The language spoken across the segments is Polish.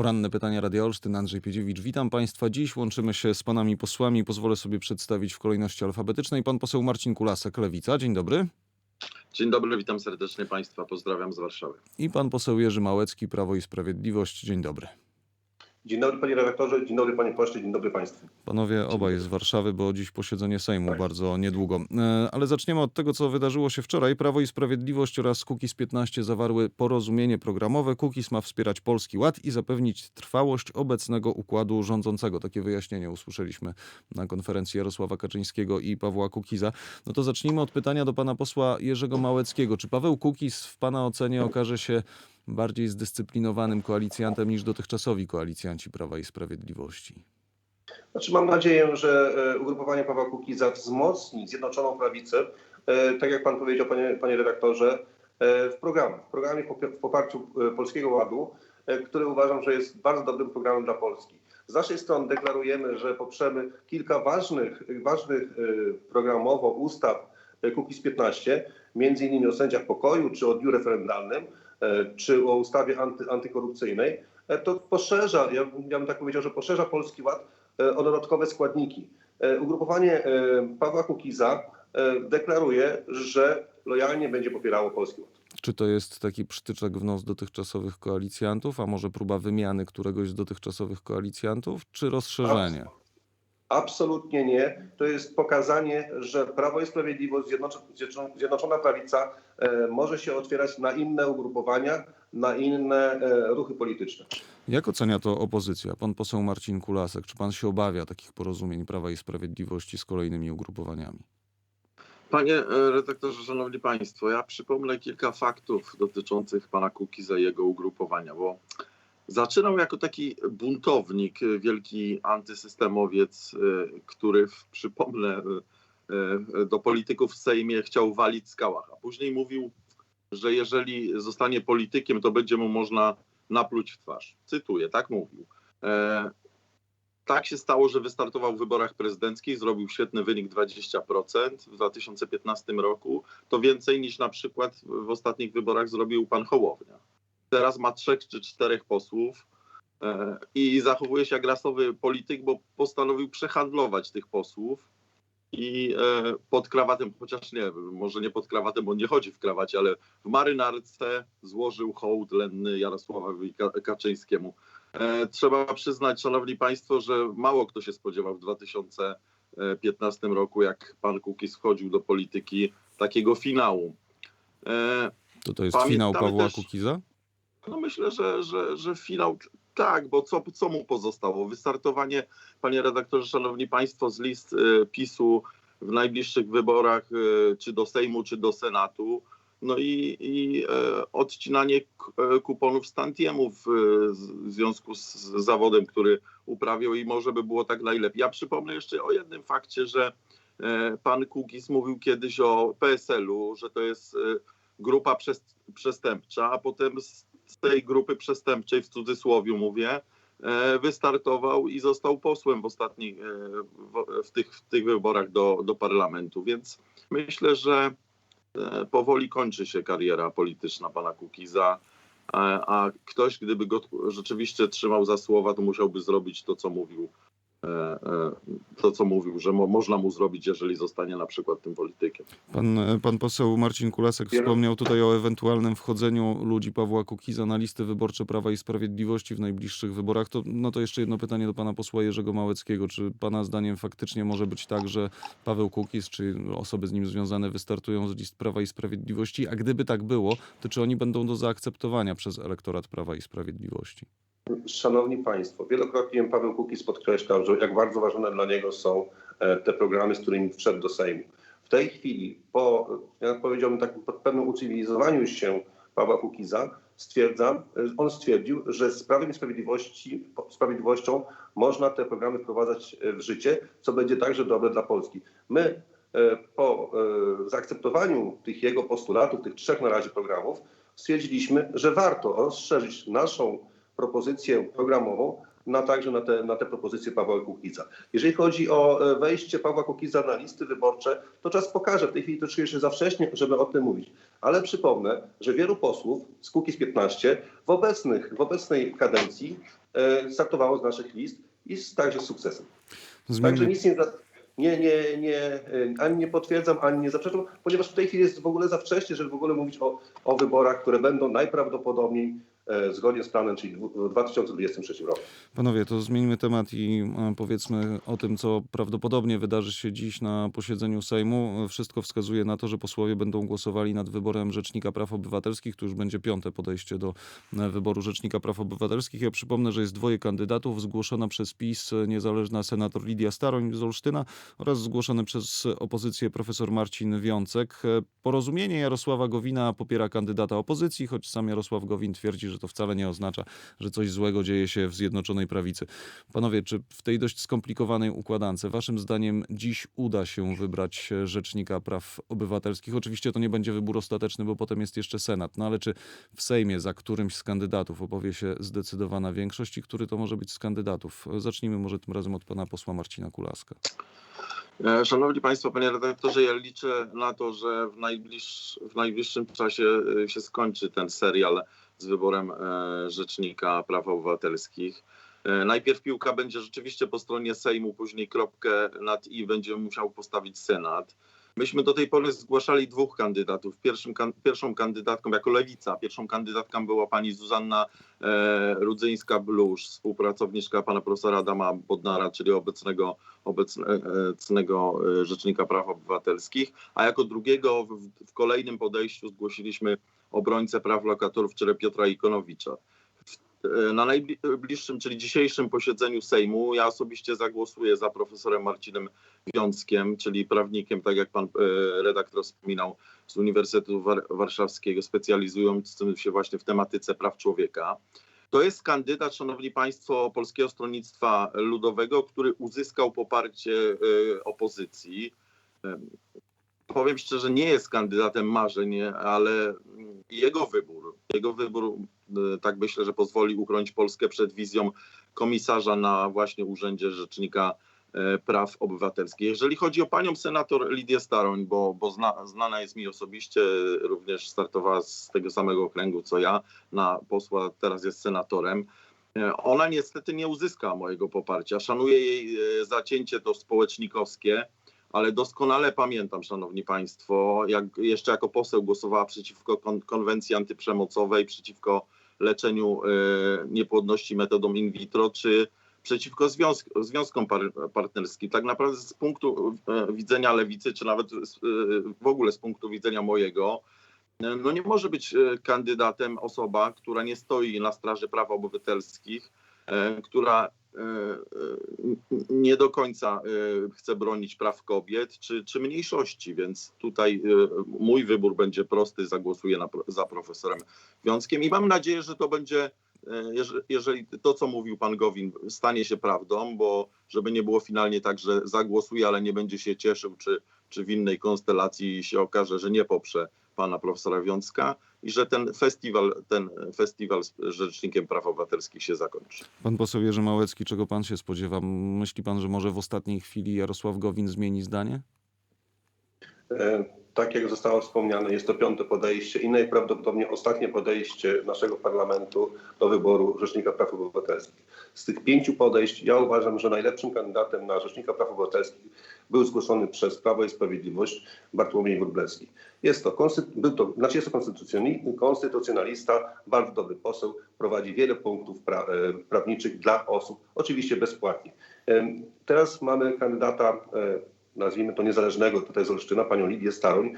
Poranne pytania Radia Olsztyn, Andrzej Piedziewicz. Witam Państwa. Dziś łączymy się z Panami posłami. Pozwolę sobie przedstawić w kolejności alfabetycznej. Pan poseł Marcin Kulasek, Lewica. Dzień dobry. Dzień dobry, witam serdecznie Państwa, pozdrawiam z Warszawy. I pan poseł Jerzy Małecki, Prawo i Sprawiedliwość. Dzień dobry. Dzień dobry panie redaktorze, dzień dobry panie pośle, dzień dobry państwu. Panowie obaj z Warszawy, bo dziś posiedzenie Sejmu bardzo niedługo. E, Ale zaczniemy od tego, co wydarzyło się wczoraj. Prawo i Sprawiedliwość oraz Kukiz 15 zawarły porozumienie programowe. Kukiz ma wspierać Polski Ład i zapewnić trwałość obecnego układu rządzącego. Takie wyjaśnienie usłyszeliśmy na konferencji Jarosława Kaczyńskiego i Pawła Kukiza. No to zacznijmy od pytania do pana posła Jerzego Małeckiego. Czy Paweł Kukiz w pana ocenie okaże się bardziej zdyscyplinowanym koalicjantem niż dotychczasowi koalicjanci Prawa i Sprawiedliwości? Znaczy mam nadzieję, że e, ugrupowanie Pawła Kukiza wzmocni Zjednoczoną Prawicę, e, tak jak pan powiedział panie, panie redaktorze, e, w programie, w programie w poparciu Polskiego Ładu, który uważam, że jest bardzo dobrym programem dla Polski. Z naszej strony deklarujemy, że poprzemy kilka ważnych, ważnych programowo ustaw Kukiz 15, między innymi o sędziach pokoju, czy o dniu referendalnym, czy o ustawie anty, antykorupcyjnej, e, to poszerza, ja, bym- ja bym tak powiedział, że poszerza Polski Ład e, o dodatkowe składniki. E, Ugrupowanie e, Pawła Kukiza e, deklaruje, że lojalnie będzie popierało Polski Ład. Czy to jest taki przytyczek w nos dotychczasowych koalicjantów, a może próba wymiany któregoś z dotychczasowych koalicjantów, czy rozszerzenie? Absolutnie nie. To jest pokazanie, że Prawo i Sprawiedliwość, Zjednoczo- Zjednoczo- Zjednoczona Prawica e, może się otwierać na inne ugrupowania, na inne e, ruchy polityczne. Jak ocenia to opozycja? Pan poseł Marcin Kulasek, czy pan się obawia takich porozumień Prawa i Sprawiedliwości z kolejnymi ugrupowaniami? Panie e, redaktorze, szanowni państwo, ja przypomnę kilka faktów dotyczących pana Kukiza i jego ugrupowania, bo zaczynał jako taki buntownik, e, wielki antysystemowiec, e, który, przypomnę, e, do polityków w Sejmie chciał walić skałach, a później mówił, że jeżeli zostanie politykiem, to będzie mu można napluć w twarz. Cytuję, tak mówił. E, tak się stało, że wystartował w wyborach prezydenckich, zrobił świetny wynik 20% w 2015 roku. To więcej niż na przykład w ostatnich wyborach zrobił pan Hołownia. Teraz ma trzech czy czterech posłów e, i zachowuje się jak rasowy polityk, bo postanowił przehandlować tych posłów i e, pod krawatem, chociaż nie, może nie pod krawatem, bo on nie chodzi w krawacie, ale w marynarce złożył hołd lenny Jarosławowi Ka- Kaczyńskiemu. E, Trzeba przyznać, szanowni państwo, że mało kto się spodziewał w 2015 roku, jak pan Kukiz wchodził do polityki, takiego finału. To to jest Pamiętamy finał Pawła też- Kukiza? No myślę, że, że, że finał tak, bo co, co mu pozostało? Wystartowanie, panie redaktorze, szanowni państwo, z list e, PiSu w najbliższych wyborach, e, czy do Sejmu, czy do Senatu. No i, i e, odcinanie e, kuponów e, z- w związku z, zawodem, który uprawiał i może by było tak najlepiej. Ja przypomnę jeszcze o jednym fakcie, że e, pan Kukiz mówił kiedyś o PSL-u, że to jest e, grupa przest, przestępcza, a potem z, z tej grupy przestępczej, w cudzysłowie mówię, e, wystartował i został posłem w ostatnich, e, w, tych, w tych wyborach do, do parlamentu. Więc myślę, że e, powoli kończy się kariera polityczna pana Kukiza, a, a ktoś, gdyby go rzeczywiście trzymał za słowa, to musiałby zrobić to, co mówił. E, e, To, co mówił, że mo, można mu zrobić, jeżeli zostanie na przykład tym politykiem. Pan, pan poseł Marcin Kulasek wspomniał tutaj o ewentualnym wchodzeniu ludzi Pawła Kukiza na listy wyborcze Prawa i Sprawiedliwości w najbliższych wyborach. To, no to jeszcze jedno pytanie do pana posła Jerzego Małeckiego. Czy pana zdaniem faktycznie może być tak, że Paweł Kukiz czy osoby z nim związane wystartują z list Prawa i Sprawiedliwości? A gdyby tak było, to czy oni będą do zaakceptowania przez elektorat Prawa i Sprawiedliwości? Szanowni Państwo, wielokrotnie Paweł Kukiz podkreślał, że jak bardzo ważne dla niego są e, te programy, z którymi wszedł do Sejmu. W tej chwili, po, ja powiedziałbym, takim pod pewnym ucywilizowaniu się Pawła Kukiza, stwierdzam, e, on stwierdził, że z Prawem i Sprawiedliwości, po- Sprawiedliwością można te programy wprowadzać e, w życie, co będzie także dobre dla Polski. My po zaakceptowaniu tych jego postulatów, tych trzech na razie programów, stwierdziliśmy, że warto rozszerzyć naszą propozycję programową na także na te, na te propozycje Pawła Kukiza. Jeżeli chodzi o e, wejście Pawła Kukiza na listy wyborcze, to czas pokaże. W tej chwili to czuję się za wcześnie, żeby o tym mówić. Ale przypomnę, że wielu posłów z Kukiz 15 w, obecnych, w obecnej kadencji e, startowało z naszych list i z, także z sukcesem. Także nic nie, nie, nie, nie, e, ani nie potwierdzam, ani nie zaprzeczam, ponieważ w tej chwili jest w ogóle za wcześnie, żeby w ogóle mówić o, o wyborach, które będą najprawdopodobniej zgodnie z planem, czyli w 2023 roku. panowie, to zmieńmy temat i e, powiedzmy o tym, co prawdopodobnie wydarzy się dziś na posiedzeniu Sejmu. Wszystko wskazuje na to, że posłowie będą głosowali nad wyborem Rzecznika Praw Obywatelskich. To już będzie piąte podejście do e, wyboru Rzecznika Praw Obywatelskich. Ja przypomnę, że jest dwoje kandydatów. Zgłoszona przez PiS e, niezależna senator Lidia Staroń z Olsztyna oraz zgłoszony przez opozycję profesor Marcin Wiącek. E, Porozumienie Jarosława Gowina popiera kandydata opozycji, choć sam Jarosław Gowin twierdzi, że to wcale nie oznacza, że coś złego dzieje się w Zjednoczonej Prawicy. Panowie, czy w tej dość skomplikowanej układance waszym zdaniem dziś uda się wybrać e, Rzecznika Praw Obywatelskich? Oczywiście to nie będzie wybór ostateczny, bo potem jest jeszcze Senat, no ale czy w Sejmie za którymś z kandydatów opowie się zdecydowana większość i który to może być z kandydatów? Zacznijmy może tym razem od pana posła Marcina Kulaska. E, Szanowni Państwo, panie redaktorze, ja liczę na to, że w, najbliż, w najbliższym czasie e, się skończy ten serial z wyborem e, Rzecznika Praw Obywatelskich. E, Najpierw piłka będzie rzeczywiście po stronie Sejmu, później kropkę nad i będzie musiał postawić Senat. Myśmy do tej pory zgłaszali dwóch kandydatów. Pierwszym, kan- pierwszą kandydatką jako lewica, pierwszą kandydatką była pani Zuzanna e, Rudzyńska-Blusz, współpracowniczka pana profesora Adama Bodnara, czyli obecnego, obecnego e, Rzecznika Praw Obywatelskich, a jako drugiego w, w kolejnym podejściu zgłosiliśmy obrońcę praw lokatorów, czyli Piotra Ikonowicza. E, Na najbliższym, czyli dzisiejszym posiedzeniu Sejmu ja osobiście zagłosuję za profesorem Marcinem Wiąckiem, czyli prawnikiem, tak jak pan e, redaktor wspominał, z Uniwersytetu War- Warszawskiego, specjalizującym się właśnie w tematyce praw człowieka. To jest kandydat, szanowni państwo, Polskiego Stronnictwa Ludowego, który uzyskał poparcie e, opozycji. Em, Powiem szczerze, nie jest kandydatem marzeń, ale jego wybór, jego wybór, e, tak myślę, że pozwoli uchronić Polskę przed wizją komisarza na właśnie Urzędzie Rzecznika e, Praw Obywatelskich. Jeżeli chodzi o panią senator Lidię Staroń, bo, bo zna, znana jest mi osobiście, również startowała z tego samego okręgu co ja, na posła, teraz jest senatorem. E, Ona niestety nie uzyska mojego poparcia. Szanuję jej zacięcie to społecznikowskie, ale doskonale pamiętam, szanowni państwo, jak jeszcze jako poseł głosowała przeciwko kon- konwencji antyprzemocowej, przeciwko leczeniu e, niepłodności metodą in vitro, czy przeciwko związk- związkom par- partnerskim. Tak naprawdę z punktu e, widzenia lewicy, czy nawet e, w ogóle z punktu widzenia mojego, e, no nie może być e, kandydatem osoba, która nie stoi na straży praw obywatelskich, która e, e, nie do końca e, chce bronić praw kobiet czy, czy mniejszości, więc tutaj e, mój wybór będzie prosty, zagłosuję na, za profesorem Wiąckiem i mam nadzieję, że to będzie, e, jeże- jeżeli to, co mówił pan Gowin, stanie się prawdą, bo żeby nie było finalnie tak, że zagłosuje, ale nie będzie się cieszył, czy, czy w innej konstelacji się okaże, że nie poprze pana profesora Wiącka i że ten festiwal, ten festiwal z Rzecznikiem Praw Obywatelskich się zakończy. Pan poseł Jerzy Małecki, czego pan się spodziewa? Myśli pan, że może w ostatniej chwili Jarosław Gowin zmieni zdanie? E, Tak jak zostało wspomniane, jest to piąte podejście i najprawdopodobniej ostatnie podejście naszego parlamentu do wyboru Rzecznika Praw Obywatelskich. Z tych pięciu podejść ja uważam, że najlepszym kandydatem na Rzecznika Praw Obywatelskich był zgłoszony przez Prawo i Sprawiedliwość Bartłomiej Wróblewski. Jest to, był to, znaczy jest to konstytucjonalista, bardzo dobry poseł, prowadzi wiele punktów pra, e, prawniczych dla osób, oczywiście bezpłatnie. Teraz mamy kandydata e, nazwijmy to niezależnego tutaj z Olsztyna, panią Lidię Staroń.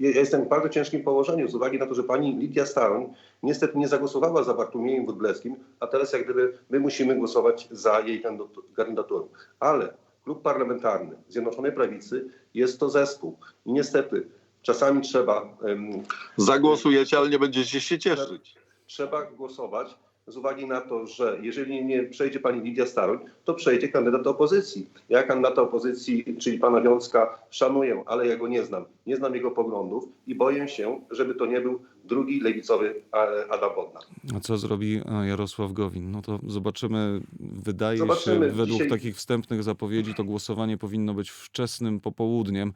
Ja jestem w bardzo ciężkim położeniu z uwagi na to, że pani Lidia Staroń niestety nie zagłosowała za Bartłomiejem Wróblewskim, a teraz jak gdyby my musimy głosować za jej kandydat- kandydaturą. Ale klub parlamentarny Zjednoczonej Prawicy jest to zespół. I niestety czasami trzeba em, Zagłosujecie, ale nie będziecie się cieszyć. trzeba głosować z uwagi na to, że jeżeli nie przejdzie pani Lidia Staroń, to przejdzie kandydat opozycji. Ja kandydata opozycji, czyli pana Wiązka, szanuję, ale ja go nie znam. Nie znam jego poglądów i boję się, żeby to nie był drugi lewicowy e, Adam Bodnar. A co zrobi e, Jarosław Gowin? No to zobaczymy. Wydaje Zobaczymy. się, według Dzisiaj- takich wstępnych zapowiedzi, to głosowanie powinno być wczesnym popołudniem,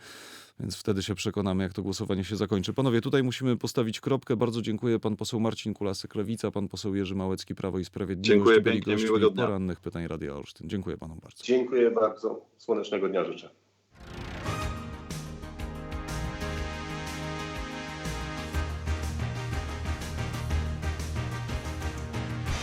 więc wtedy się przekonamy, jak to głosowanie się zakończy. Panowie, tutaj musimy postawić kropkę. Bardzo dziękuję. Pan poseł Marcin Kulasek, Lewica, pan poseł Jerzy Małecki, Prawo i Sprawiedliwość. Dziękuję pięknie, miłego dnia. porannych pytań Radia Olsztyn. Dziękuję panom bardzo. Dziękuję bardzo. Słonecznego dnia życzę.